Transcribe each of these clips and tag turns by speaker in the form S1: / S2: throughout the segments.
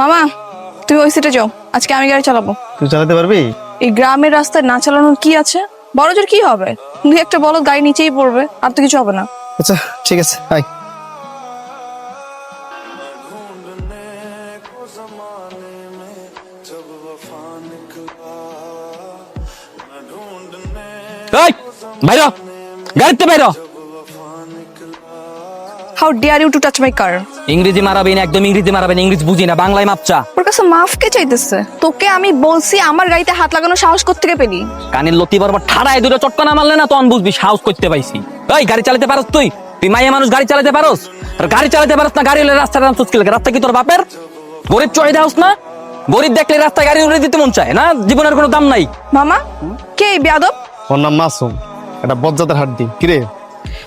S1: মামা তুমি ওই সিটে যাও। আজকে আমি গাড়ি চালাবো।
S2: তুই চালাতে পারবি?
S1: এই গ্রামের রাস্তায় না চালানোর কি আছে? বড় জোর কি হবে? দুই একটা বলো গাড়ি নিচেই পড়বে আর তো কিছু হবে না।
S2: আচ্ছা ঠিক আছে
S3: এই বাইর গাড়িতে বাইর।
S1: How dare you to touch my car
S3: ইংরেজি মারাবেন একদম ইংরেজি মারাবেন ইংরেজি বুঝি না বাংলায় মাপচা।
S1: ওর কাছে মাফ কে চাইতেছে? তোকে আমি বলছি আমার গাড়িতে হাত লাগানোর সাহস থেকে পেলি?
S3: কানের লতি বরাবর ঠাড়ায় দুটো চটকনা মারলে না তখন বুঝবি সাহস করতে পাইছি। এই গাড়ি চালাতে পারস তুই? তুই মাইয়া মানুষ গাড়ি চালাতে পারস? আর গাড়ি চালাতে পারস না গাড়ি হলে রাস্তার নাম চুচকি লাগে? রাস্তা কি তোর বাপের? গরিব চড়ে দেওস না? গরিব দেখলে রাস্তায় গাড়ি উড়ে দিতে মন চায় না? জীবনের কোনো দাম নাই।
S1: মামা কে এই বেয়াদব?
S2: ওর নাম মাসুম এটা বজ্জাতের হাড্ডি। কিরে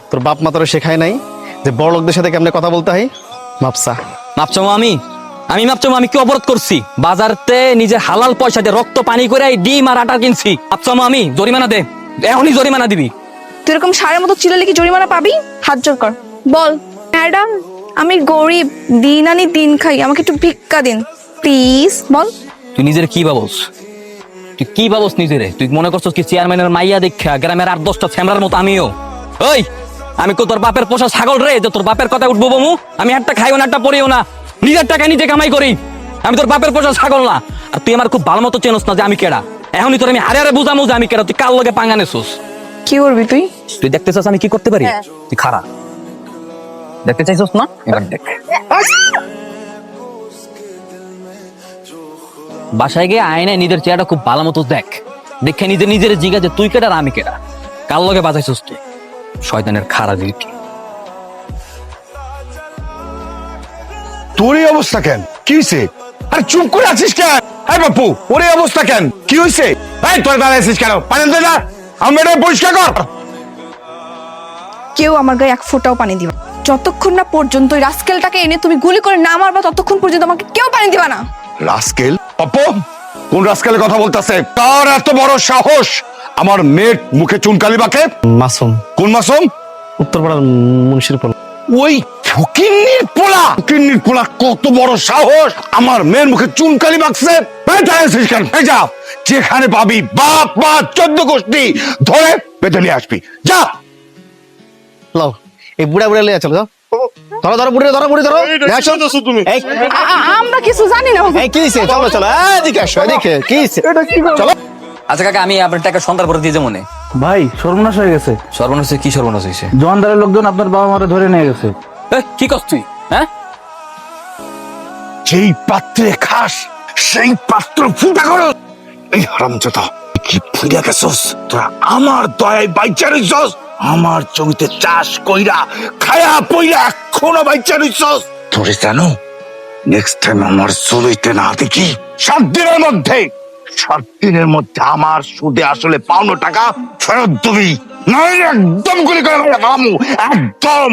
S2: তোর বাপ মা তোরা শেখায় নাই? যে বড় লোকদের সাথে কেমনে কথা বলতে হয়? মাপসা।
S3: মাপচামো আমি? আমি মাপচামো আমি কি অবরোধ করছি? বাজারতে নিজের হালাল পয়সা দিয়ে রক্ত পানি করে এই ডিম আর আটা কিনছি। মাপচামো আমি জরিমানা দে। এখনই জরিমানা দিবি।
S1: তুই এরকম সারের মতো চিলালে কি জরিমানা পাবি? হাত জোর কর। বল। ম্যাডাম আমি গরিব। দিন আনি দিন খাই। আমাকে একটু ভিক্ষা দিন। প্লিজ বল।
S3: তুই নিজের কি ভাবস? তুই কি ভাবস নিজেরে? তুই মনে করছস কি চেয়ারম্যানের মাইয়া দেখা গ্রামের আট দশটা ছ্যামরার মতো আমিও? ওই আমি কো তোর বাপের পোষা ছাগল রে যে তোর বাপের কথা উঠবো বমু? আমি একটা খাইও না একটা পড়িও না। নিজের টাকা নিজে কামাই করি। আমি তোর বাপের পোষা ছাগল না। আর তুই আমার খুব ভালো মতো চেনস না যে আমি কেডা। এখনই তোর আমি হারে হারে বুঝামু যে আমি কেডা। তুই কার লগে পাঙ্গা নেছস?
S1: কি করবি তুই?
S3: তুই দেখতে চাস আমি কি করতে পারি?
S1: হ্যাঁ।
S3: তুই খারা দেখতে চাইছস না? এবার দেখ। বাসায় গিয়ে আয়নায় নিজের চেহারাটা খুব ভালো মতো দেখ। দেখে নিজে নিজের জিগা যে তুই কেডা আর আমি কেডা? কার লগে বাজাইছস তুই? শয়তানের খারা দিটি
S4: তোর এই অবস্থা কেন? কি হয়েছে আরে চুপ করে আছিস কেন? হ্যাঁ বাপু ওর এই অবস্থা কেন? কি হয়েছে এই তোর দাঁড়ায় আছিস কেন? পানি দে না। আমি এটা পরিষ্কার কর।
S1: কেউ আমার গায়ে এক ফোঁটাও পানি দিবা যতক্ষণ না পর্যন্ত ওই রাস্কেলটাকে এনে তুমি গুলি করে না মারবা ততক্ষণ পর্যন্ত আমাকে কেউ পানি দিবা না।
S4: রাস্কেল? পাপ্পু কোন রাস্কেলের কথা বলতেছে? তার এত বড় সাহস! আমার মেয়ের মুখে চুনকালি বাকে?
S2: মাসুম।
S4: কোন মাসুম?
S2: উত্তরপাড়ার মুন্সির পল।
S4: ওই ফকিন্নির পোলা! ফকিন্নির পোলা কত বড় সাহস! আমার মেয়ের মুখে চুনকালি বাকছে। যা যেখানে পাবি বাপ মা চোদ্দ গোষ্ঠী ধরে বেঁধে নিয়ে আসবি। যা!
S2: লাও এই বুড়া বুড়া লিয়া চলো যাও। ধরো ধরো বুড়ি ধরো বুড়ি ধরো। তুমি।
S1: আ- আ- আমরা কিছু জানি না
S2: এই কি হইছে? চলো চলো। এদিকে আসো এদিকে কি হইছে? চলো।
S3: আচ্ছা কাকা আমি আপনার টাকা সন্ধ্যার পরে দিয়ে যাব মনে
S5: ভাই সর্বনাশ হয়ে গেছে।
S3: সর্বনাশ কি সর্বনাশ হয়েছে?
S5: জোয়ানদারের লোকজন আপনার বাবা মারা ধরে নিয়ে গেছে।
S3: কি করছ তুই? হ্যাঁ?
S4: যেই পাত্রে খাস সেই পাত্র ফুটা করো। এই হারামজাদা কি ফুটা গেছস? তোরা আমার দয়ায় বাইচা রইছস আমার জমিতে চাষ কইরা খায়া পইরা এখনও বাইচা রইছস। তোরে জানো নেক্সট টাইম আমার চলিতে না দেখি সাত দিনের মধ্যে সাত দিনের মধ্যে আমার সুদে আসলে পাওনো টাকা ফেরত দিবি। নইলে একদম গুলি করে মামু একদম।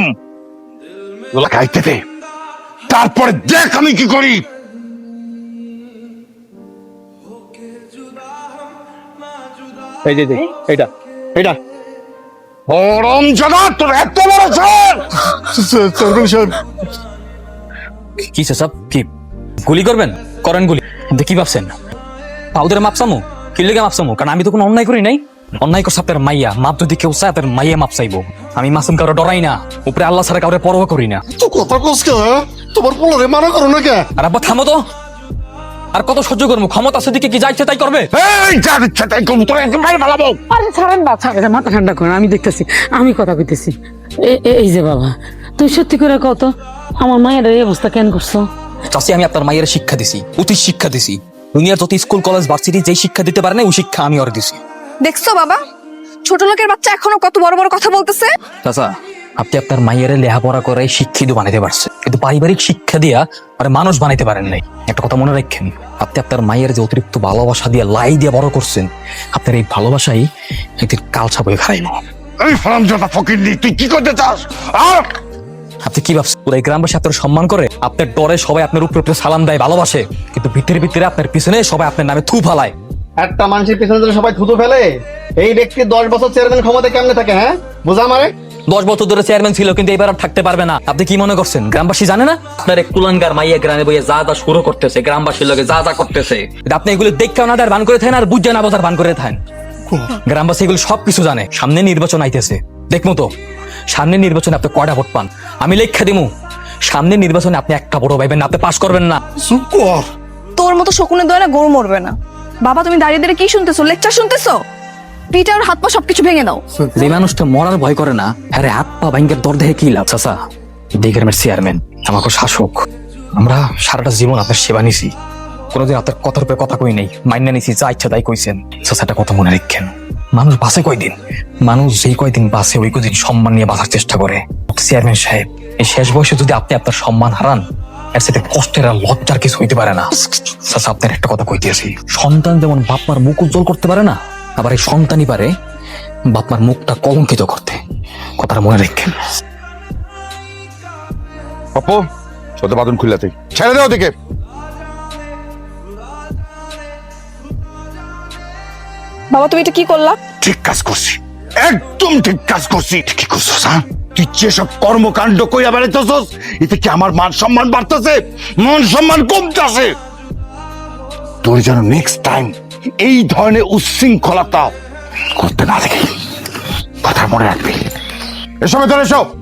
S4: খাইতে দে। তারপরে দেখ আমি কি করি।
S2: এই যে এইটা এইটা।
S4: গরম জানা তোর এত বড় স্যার
S3: কি সব কি গুলি করবেন? করেন গুলি। কি ভাবছেন? পাউদের মাপসামু কি লেগে মাপসামু কারণ আমি তো কোনো অন্যায় করি নাই। অন্যায় করছে আপনার মাইয়া। মাপ যদি কেউ চায় আপনার মাইয়া মাপ চাইব। আমি মাসুম কারও ডরাই না। উপরে আল্লাহ ছাড়া কাউরে পরোয়া করি না।
S6: তো কথা কস কে হ্যাঁ? তোমার পোলারে মানা করো না কে?
S3: আর আব্বা থামো তো। আর কত সহ্য করব? ক্ষমতা আছে দিকে কি যা ইচ্ছে তাই করবে?
S4: এই যা ইচ্ছা তাই করব তোর একদম ভাই ভালাবো
S7: আরে ছাড়েন বা ছাড়েন। মাথা ঠান্ডা করেন আমি দেখতেছি আমি কথা কইতেছি। এই যে বাবা তুই সত্যি করে কত আমার মায়ের এই অবস্থা কেন করছ?
S3: চাষি আমি আপনার মায়ের শিক্ষা দিছি অতি শিক্ষা দিছি। দুনিয়ার যত স্কুল কলেজ ভার্সিটি যেই শিক্ষা দিতে পারে না ওই শিক্ষা আমি ওর দিছি।
S1: দেখছ বাবা ছোট লোকের বাচ্চা এখনও কত বড় বড় কথা বলতেছে?
S3: চাচা আপনি আপনার মাইয়ের লেহাপড়া করে শিক্ষিত বানাইতে পারছে। কিন্তু পারিবারিক শিক্ষা দিয়া আর মানুষ বানাইতে পারেন নাই। একটা কথা মনে রাখেন আপনি আপনার মায়ের যে অতিরিক্ত ভালোবাসা দিয়ে লাই দিয়ে বড় করছেন আপনার এই ভালোবাসাই একদিন কাল ছাপে খাইব
S4: এই হারামজাদা ফকিন্নি তুই কি করতে চাস?
S3: আপনি কি ভাবছেন পুরো এই গ্রামবাসী আপনার সম্মান করে? আপনার ডরে সবাই আপনার উপরে উপরে সালাম দেয় ভালোবাসে কিন্তু ভিতরে ভিতরে আপনার পিছনে সবাই আপনার নামে থু ফালায়।
S2: একটা মানুষের পিছনে যদি সবাই থুতু ফেলে এই ব্যক্তি দশ বছর চেয়ারম্যান ক্ষমতা কেমনে থাকে হ্যাঁ? বোঝা মারে
S3: দশ বছর ধরে চেয়ারম্যান ছিল কিন্তু এবার আর থাকতে পারবে না। আপনি কি মনে করছেন? গ্রামবাসী জানে না? আপনার এক কুলাঙ্গার মাইয়া গ্রামে বইয়ে যা যা শুরু করতেছে গ্রামবাসীর লোকে যা যা করতেছে। আপনি এগুলো দেখতে না তার ভান করে থাকেন আর বুঝে না বোঝার ভান করে থাকেন। গ্রামবাসী এগুলো সবকিছু জানে। সামনে নির্বাচন আইতেছে। দেখমু তো সামনে নির্বাচনে আপনি কয়টা ভোট পান? আমি লেখা দিমু। সামনে নির্বাচনে আপনি একটা বড় পাইবেন না আপনি পাশ করবেন না।
S1: তোর মতো শকুনের দয়া না গরু মরবে না। বাবা তুমি দাঁড়িয়ে দাঁড়িয়ে কি শুনতেছো? লেকচার শুনতেছো? পিঠে আর হাত পা সবকিছু ভেঙে দাও।
S3: যে মানুষটা মরার ভয় করে না হ্যাঁ রে, হাত পা ভাঙ্গের দর দেখে কি লাভ? চাচা দিগ্রামের চেয়ারম্যান আমাকে শাসক। আমরা সারাটা জীবন আপনার সেবা নিছি। কোনোদিন আপনার কথার উপরে কথা কই নেই। মাইনা নিছি যা ইচ্ছা তাই কইছেন। চাচাটা কথা মনে রাখেন। মানুষ বাঁচে কয়দিন? মানুষ যেই কয়দিন বাঁচে ওই কদিন সম্মান নিয়ে বাঁচার চেষ্টা করে। চেয়ারম্যান সাহেব এই শেষ বয়সে যদি আপনি আপনার সম্মান হারান এর সাথে কষ্টের আর লজ্জার কিছু হইতে পারে না। আপনার একটা কথা কইতেছি সন্তান যেমন বাপমার মুখ উজ্জ্বল করতে পারে না আবার এই সন্তানই পারে বাপমার মুখটা কলঙ্কিত করতে। কথাটা মনে রাখেন।
S4: অপো ওদের বাদন খুললাতে ছেড়ে দাও ওদিকে।
S1: বাবা তুমি এটা কি করলা?
S4: ঠিক কাজ করছি। একদম ঠিক কাজ করছি। এটা কি করছস হ্যাঁ? তুই যেসব কর্মকাণ্ড কইয়া বেড়াইতেছস এতে কি আমার মান সম্মান বাড়তেছে? মান সম্মান কমতেছে? তোর যেন নেক্সট টাইম এই ধরনের উচ্ছৃঙ্খলতা করতে না দেখি কথা মনে রাখবে। এসব ধরে এসো।